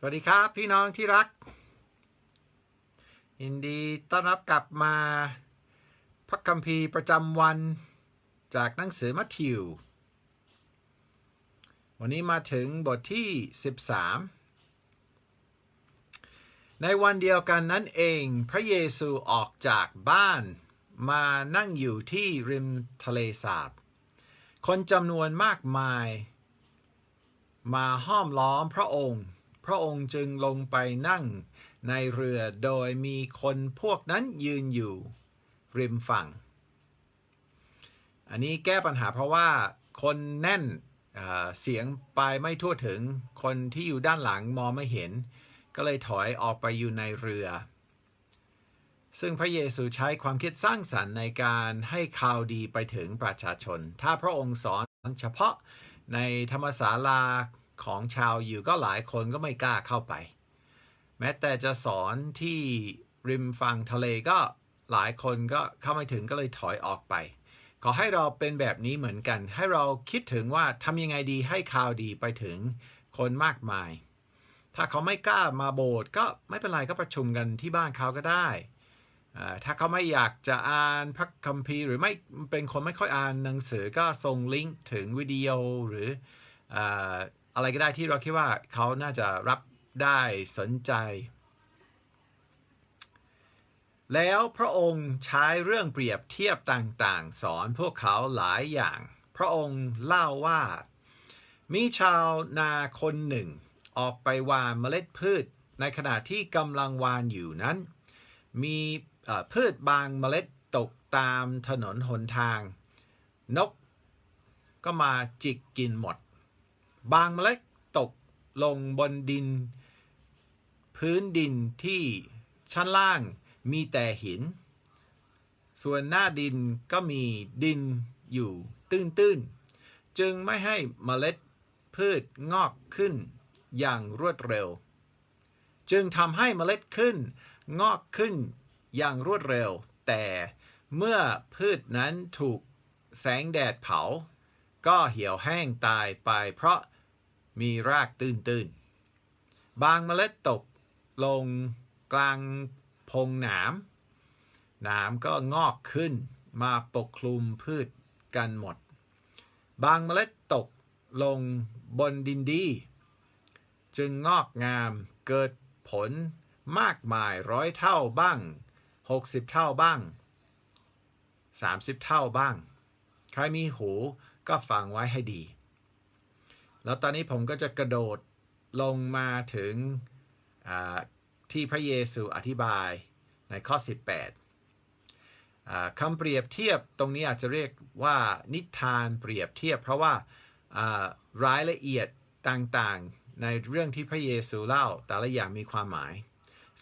สวัสดีครับ พี่น้องที่รัก ยินดีต้อนรับกลับมา พระคัมภีร์ประจำวันจากหนังสือมัทธิว วันนี้มาถึงบทที่ 13 ในวันเดียวกันนั้นเองพระเยซูออกจากบ้านมานั่งอยู่ที่ริมทะเลสาบ คนจำนวนมากมาย มาห้อมล้อมพระองค์ ระองค์จึงลงไปนั่งในเรือโดยมีคนพวกนั้นยืนอยู่ริมฝั่ง อันนี้แก้ปัญหาเพราะว่าคนแน่นเสียงไปไม่ทั่วถึงคนที่อยู่ด้านหลังมองไม่เห็น ก็เลยถอยออกไปอยู่ในเรือ ซึ่งพระเยซูใช้ความคิดสร้างสรรค์ในการให้ข่าวดีไปถึงประชาชน ถ้าพระองค์สอนเฉพาะในธรรมศาลา ของชาวอยู่ก็หลายคนก็ไม่กล้าเข้าไป แม้แต่จะสอนที่ริมฝั่งทะเลก็หลายคนก็เข้าไม่ถึงก็เลยถอยออกไป ขอให้เราเป็นแบบนี้เหมือนกัน ให้เราคิดถึงว่าทำยังไงดีให้ข่าวดีไปถึงคนมากมาย ถ้าเขาไม่กล้ามาโบสถ์ก็ไม่เป็นไรก็ประชุมกันที่บ้านเขาก็ได้ถ้าเขาไม่อยากจะอ่านพระคัมภีร์หรือไม่เป็นคนไม่ค่อยอ่านหนังสือก็ส่งลิงก์ถึงวิดีโอหรืออะไรก็ได้ที่เราคิดว่าเขาน่าจะรับได้สนใจ แล้วพระองค์ใช้เรื่องเปรียบเทียบต่างๆ สอนพวกเขาหลายอย่าง พระองค์เล่าว่า มีชาวนาคนหนึ่ง ออกไปวานเมล็ดพืช ในขณะที่กำลังวานอยู่นั้น มีพืชบางเมล็ดตกตามถนนหนทาง นกก็มาจิกกินหมด บางเมล็ดตกลงบนดิน พื้นดินที่ชั้นล่างมีแต่หิน ส่วนหน้าดินก็มีดินอยู่ตื้นๆ จึงไม่ให้เมล็ดพืชงอกขึ้นอย่างรวดเร็ว จึงทำให้เมล็ดขึ้น งอกขึ้นอย่างรวดเร็ว แต่เมื่อพืชนั้นถูกแสงแดดเผา ก็เหี่ยวแห้งตายไปเพราะมีรากตื้นๆ บางเมล็ดตกลงกลางพงหนาม หนามก็งอกขึ้นมาปกคลุมพืชกันหมด บางเมล็ดตกลงบนดินดี จึงงอกงามเกิดผลมากมายร้อยเท่าบ้าง 60 เท่าบ้าง 30 เท่าบ้าง ใครมีหู ก็ฟังไว้ให้ดี แล้วตอนนี้ผมก็จะกระโดดลงมาถึงที่พระเยซูอธิบายในข้อ 18คำเปรียบเทียบตรงนี้อาจจะเรียกว่านิทานเปรียบเทียบ เพราะว่ารายละเอียดต่างๆในเรื่องที่พระเยซูเล่าแต่ละอย่างมีความหมาย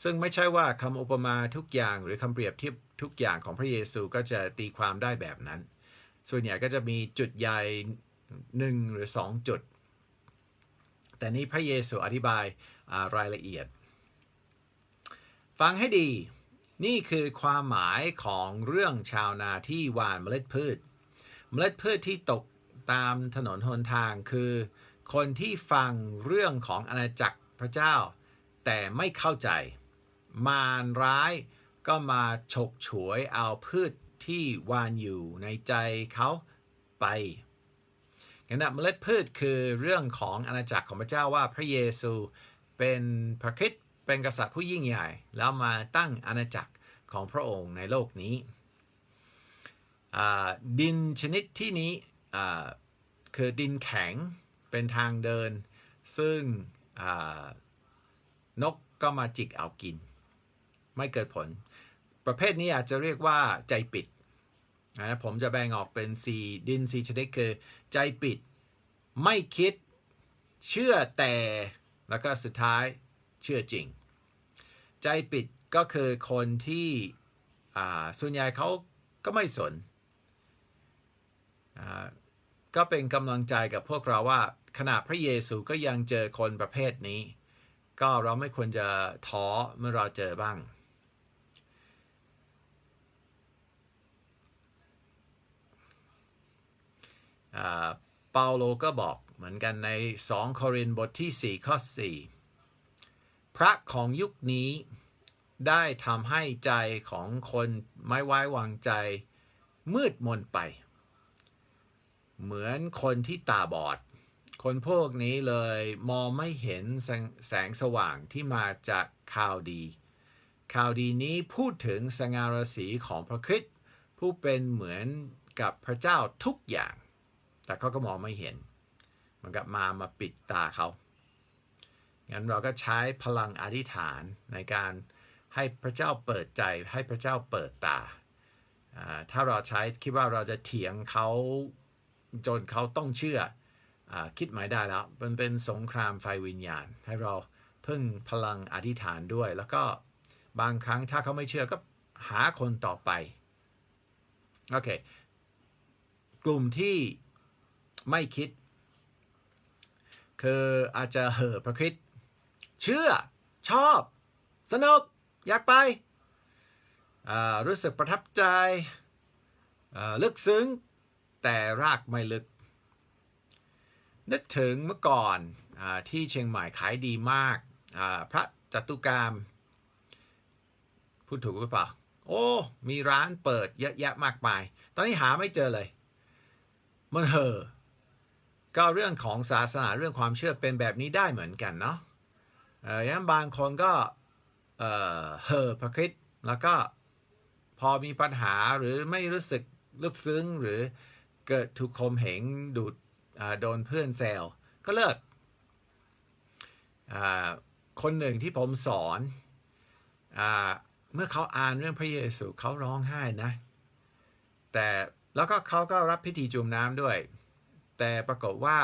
ซึ่งไม่ใช่ว่าคำอุปมาทุกอย่างหรือคำเปรียบเทียบทุกอย่างของพระเยซูก็จะตีความได้แบบนั้น ส่วนใหญ่ก็จะมีจุดใหญ่หนึ่งหรือสองจุด แต่นี้พระเยซูอธิบายรายละเอียด ฟังให้ดี นี่คือความหมายของเรื่องชาวนาที่หว่านเมล็ดพืช เมล็ดพืชที่ตกตามถนนหนทางคือ คนที่ฟังเรื่องของอาณาจักรพระเจ้า แต่ไม่เข้าใจ มารร้ายก็มาฉกฉวยเอาพืช ที่วานอยู่ในใจเขาไปงั้นเมล็ดพืชคือเรื่องของอาณาจักรของพระเจ้าว่าพระเยซูเป็นพระคิดเป็นกษัตริย์ผู้ยิ่งใหญ่ แล้วมาตั้งอาณาจักรของพระองค์ในโลกนี้ ดินชนิดที่นี้คือดินแข็งเป็นทางเดิน ซึ่งนกก็มาจิกเอากิน ไม่เกิดผล ประเภทนี้อาจจะเรียกว่าใจปิด นะผมจะแบ่งออกเป็น 4 ดิน 4 ชนิดคือ ใจปิด ไม่คิด เชื่อแต่ แล้วก็สุดท้ายเชื่อจริง ใจปิดก็คือคนที่ส่วนใหญ่เขาก็ไม่สน ก็เป็นกำลังใจกับพวกเราว่าขณะพระเยซูก็ยังเจอคนประเภทนี้ ก็เราไม่ควรจะท้อเมื่อเราเจอบ้าง เปาโลก็บอกเหมือนกันใน 2 โครินธ์บทที่ 4 ข้อ 4 พระของยุคนี้ได้ทำให้ใจของคนไม่ไว้วางใจ มืดมนไป เหมือนคนที่ตาบอด คนพวกนี้เลยมองไม่เห็นแสงแสงสว่างที่มาจากข่าวดี ข่าวดีนี้พูดถึงสง่าราศีของพระคริสต์ผู้เป็นเหมือนกับพระเจ้าทุกอย่าง แต่เขาก็มองไม่เห็น มันกับมามาปิดตาเขา งั้นเราก็ใช้พลังอธิษฐานในการให้พระเจ้าเปิดใจให้พระเจ้าเปิดตา ถ้าเราใช้คิดว่าเราจะเถียงเขาจนเขาต้องเชื่ออคิดหมายได้แล้ว มันเป็นสงครามไฟวิญญาณ ให้เราพึ่งพลังอธิษฐานด้วย แล้วก็บางครั้งถ้าเขาไม่เชื่อก็หาคนต่อไป โอเค กลุ่มที่ ไม่คิด คืออาจจะเห่อพระคริสต์เชื่อ ชอบ สนุก อยากไป รู้สึกประทับใจ ลึกซึ้ง แต่รากไม่ลึก นึกถึงเมื่อก่อนอที่เชียงใหม่ขายดีมาก พระจตุกรรมพูดถูกหรือเปล่า โอ้ มีร้านเปิดเยอะแยะมากมาย ตอนนี้หาไม่เจอเลย มันเห่อ ก็เรื่องของศาสนาเรื่องความเชื่อเป็นแบบนี้ได้เหมือนกันเนาะเออยังบางคนก็เออเห่อพระคริสต์แล้วก็พอมีปัญหาหรือไม่รู้สึกลึกซึ้งหรือเกิดถูกคมเหงดูดโดนเพื่อนแซวก็เลิก คนหนึ่งที่ผมสอนอเมื่อเขาอ่านเรื่องพระเยซูเขาร้องไห้นะ แต่แล้วก็เขาก็รับพิธีจุ่มน้ำด้วย แต่ปรากฏว่า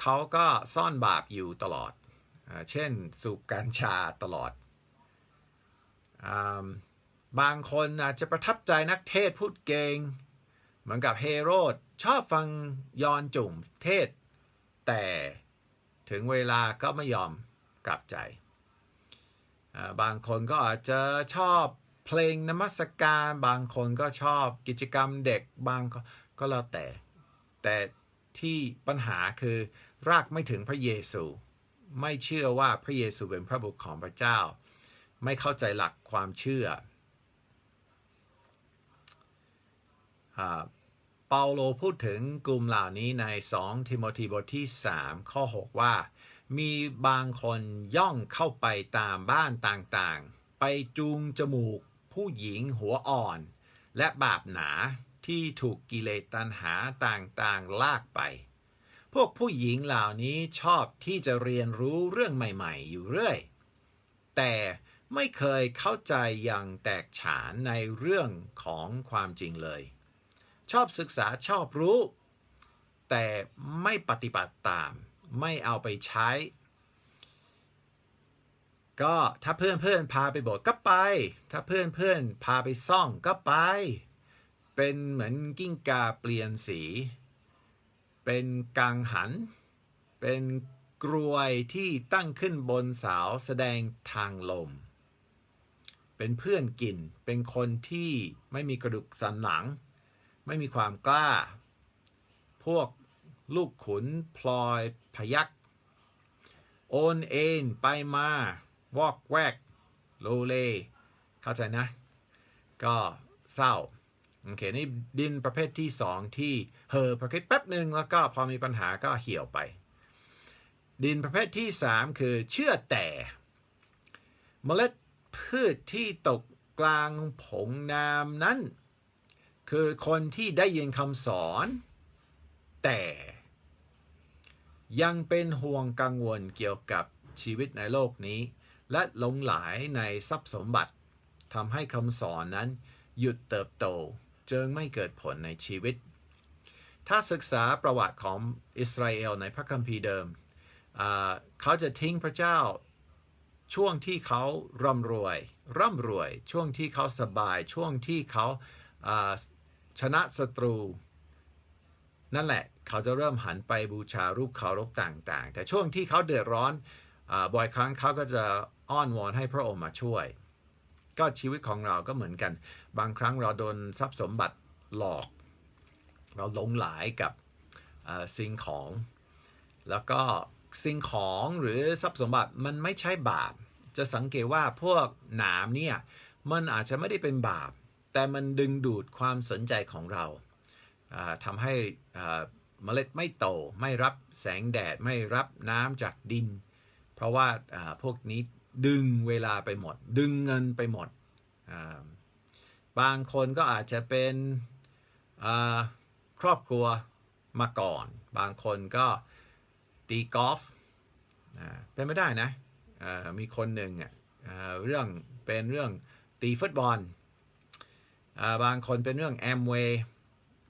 เขาก็ซ่อนบาปอยู่ตลอด เช่น สูบกัญชาตลอดอบางคนอาจจะประทับใจนักเทศพูดเก่งเหมือนกับเฮโรดชอบฟังยอนจุ่มเทศ แต่ถึงเวลาก็ไม่ยอมกลับใจ บางคนก็อาจจะชอบเพลงนมัสการ บางคนก็ชอบกิจกรรมเด็กบางก็แล้วแต่ แต่ ที่ปัญหาคือรากไม่ถึงพระเยซู ไม่เชื่อว่าพระเยซูเป็นพระบุตรของพระเจ้า ไม่เข้าใจหลักความเชื่อเปาโลพูดถึงกลุ่มเหล่านี้ใน 2 ทิโมธีบทที่ 3 ข้อ 6 ว่า มีบางคนย่องเข้าไปตามบ้านต่างๆ ไปจูงจมูกผู้หญิงหัวอ่อน และบาปหนา ที่ถูกกิเลสตัณหาต่างๆ ลากไป พวกผู้หญิงเหล่านี้ชอบที่จะเรียนรู้เรื่องใหม่ๆ อยู่เรื่อย แต่ไม่เคยเข้าใจอย่างแตกฉานในเรื่องของความจริงเลย ชอบศึกษาชอบรู้ แต่ไม่ปฏิบัติตาม ไม่เอาไปใช้ ก็ถ้าเพื่อนเพื่อนพาไปโบสถ์ก็ไป ถ้าเพื่อนเพื่อนพาไปซ่องก็ไป เป็นเหมือนกิ้งกาเปลี่ยนสี เป็นกังหัน เป็นกรวยที่ตั้งขึ้นบนเสาแสดงทางลม เป็นเพื่อนกิน เป็นคนที่ไม่มีกระดูกสันหลัง ไม่มีความกล้า พวกลูกขุนพลอยพยัก โอนเอ็นไปมา วอกแวก โลเล เข้าใจนะ ก็เศร้า โอเคนี่ดินประเภทที่สองที่เฮอประเภทแป๊บหนึ่งแล้วก็พอมีปัญหาก็เหี่ยวไป ดินประเภทที่สามคือเชื่อแต่เมล็ดพืชที่ตกกลางผงน้ำนั้น คือคนที่ได้ยินคำสอน แต่ยังเป็นห่วงกังวลเกี่ยวกับชีวิตในโลกนี้ และหลงไหลในทรัพย์สมบัติทำให้คำสอนนั้นหยุดเติบโต จึงไม่เกิดผลในชีวิต ถ้าศึกษาประวัติของอิสราเอลในพระคัมภีร์เดิม เขาจะทิ้งพระเจ้าช่วงที่เขาร่ำรวย ร่ำรวยช่วงที่เขาสบายช่วงที่เขาชนะศัตรู นั่นแหละเขาจะเริ่มหันไปบูชารูปเคารพต่าง ๆ แต่ช่วงที่เขาเดือดร้อนอบ่อยครั้งเขาก็จะอ้อนวอนให้พระองค์มาช่วย ก็ชีวิตของเราก็เหมือนกัน บางครั้งเราโดนทรัพย์สมบัติหลอก เราหลงหลายกับสิ่งของ แล้วก็สิ่งของหรือทรัพย์สมบัติมันไม่ใช่บาป จะสังเกตว่าพวกหนามเนี่ยมันอาจจะไม่ได้เป็นบาป แต่มันดึงดูดความสนใจของเราทำให้เมล็ดไม่โต ไม่รับแสงแดด ไม่รับน้ำจากดิน เพราะว่าพวกนี้ ดึงเวลาไปหมด ดึงเงินไปหมด บางคนก็อาจจะเป็นครอบครัวมาก่อน บางคนก็ตีกอล์ฟเป็นไม่ได้นะมีคนหนึ่งเรื่องเป็นเรื่องตีฟุตบอล บางคนเป็นเรื่องแอมเวย์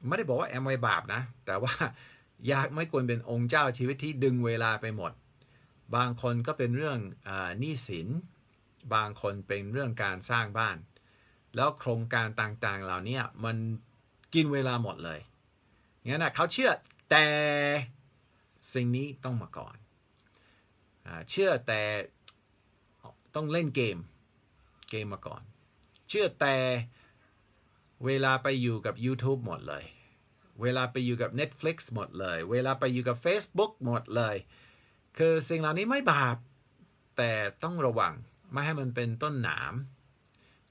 ไม่ได้บอกว่าแอมเวย์บาปนะ แต่ว่าอยากไม่ควรเป็นองค์เจ้าชีวิตที่ดึงเวลาไปหมด บางคนก็เป็นเรื่องหนี้สิน บางคนเป็นเรื่องการสร้างบ้าน แล้วโครงการต่างๆ เหล่านี้มันกินเวลาหมดเลยงั้นนะเขาเชื่อแต่สิ่งนี้ต้องมาก่อนอเชื่อแต่ต้องเล่นเกมเกมมาก่อน เชื่อแต่เวลาไปอยู่กับ YouTube หมดเลย เวลาไปอยู่กับ Netflix หมดเลย เวลาไปอยู่กับ Facebook หมดเลย คือสิ่งเหล่านี้ไม่บาป แต่ต้องระวังไม่ให้มันเป็นต้นหนาม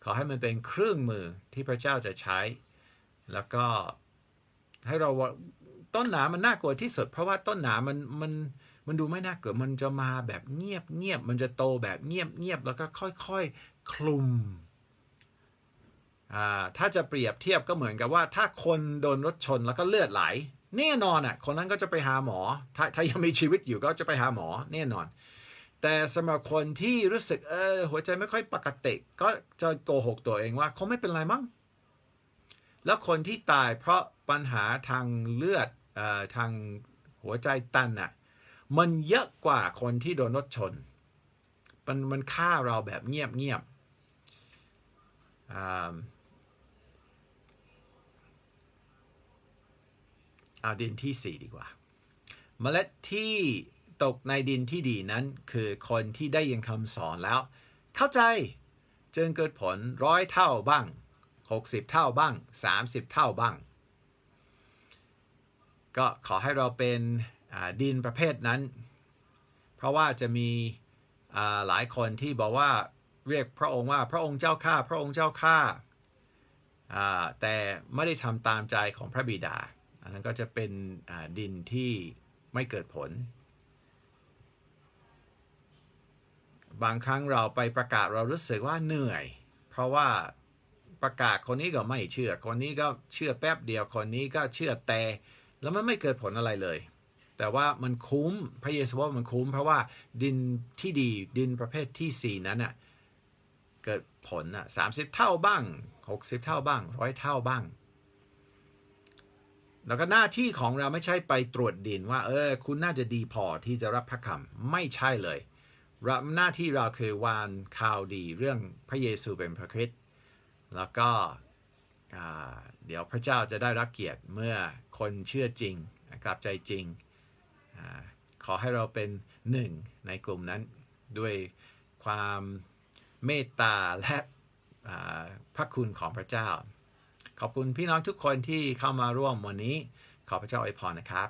ขอให้มันเป็นเครื่องมือที่พระเจ้าจะใช้ แล้วก็ให้เราต้นหนามมันน่ากลัวที่สุด เพราะว่าต้นหนามมันมันมันดูไม่น่ากลัวมันจะมาแบบเงียบเงียบมันจะโตแบบเงียบเงียบแล้วก็ค่อยๆคลุมอ่าถ้าจะเปรียบเทียบก็เหมือนกับว่า ถ้าคนโดนรถชนแล้วก็เลือดไหล แน่นอนอะคนนั้นก็จะไปหาหมอ ถ้าถ้ายังมีชีวิตอยู่ก็จะไปหาหมอแน่นอน แต่สำหรับคนที่รู้สึกเออหัวใจไม่ค่อยปกติ ก็จะโกหกตัวเองว่าเขาไม่เป็นไรมั้งแล้วคนที่ตายเพราะปัญหาทางเลือดเอ่อทางหัวใจตันอะมันเยอะกว่าคนที่โดนรถชน มันมันฆ่าเราแบบเงียบเงียบอ่า เอาดินที่สี่ดีกว่า เมล็ดที่ตกในดินที่ดีนั้น คือคนที่ได้ยินคำสอนแล้ว เข้าใจจึงเกิดผลร้อยเท่าบ้าง 60 เท่าบ้าง 30 เท่าบ้าง ก็ขอให้เราเป็นดินประเภทนั้น เพราะว่าจะมีหลายคนที่บอกว่าเรียกพระองค์ว่าพระองค์เจ้าข้าพระองค์เจ้าข้าแต่ไม่ได้ทำตามใจของพระบิดา อันนั้นก็จะเป็นดินที่ไม่เกิดผล บางครั้งเราไปประกาศเรารู้สึกว่าเหนื่อย เพราะว่าประกาศคนนี้ก็ไม่เชื่อ คนนี้ก็เชื่อแป๊บเดียวคนนี้ก็เชื่อแต่แล้วมันไม่เกิดผลอะไรเลย แต่ว่ามันคุ้มพระเยซูว่ามันคุ้ม เพราะว่าดินที่ดีดินประเภทที่สี่นั้นน่ะเกิดผลอะสามสิบเท่าบ้างหกสิบเท่าบ้างร้อยเท่าบ้าง แล้วก็หน้าที่ของเราไม่ใช่ไปตรวจดินว่า เออ คุณน่าจะดีพอที่จะรับพระคำไม่ใช่เลยเราหน้าที่เราคือวานข่าวดีเรื่องพระเยซูเป็นพระคริสต์แล้วก็เดี๋ยวพระเจ้าจะได้รับเกียรติเมื่อคนเชื่อจริงกลับใจจริงอขอให้เราเป็นหนึ่งในกลุ่มนั้น ด้วยความเมตตาและพระคุณของพระเจ้า ขอบคุณพี่น้องทุกคนที่เข้ามาร่วมวันนี้ ขอพระเจ้าอวยพรนะครับ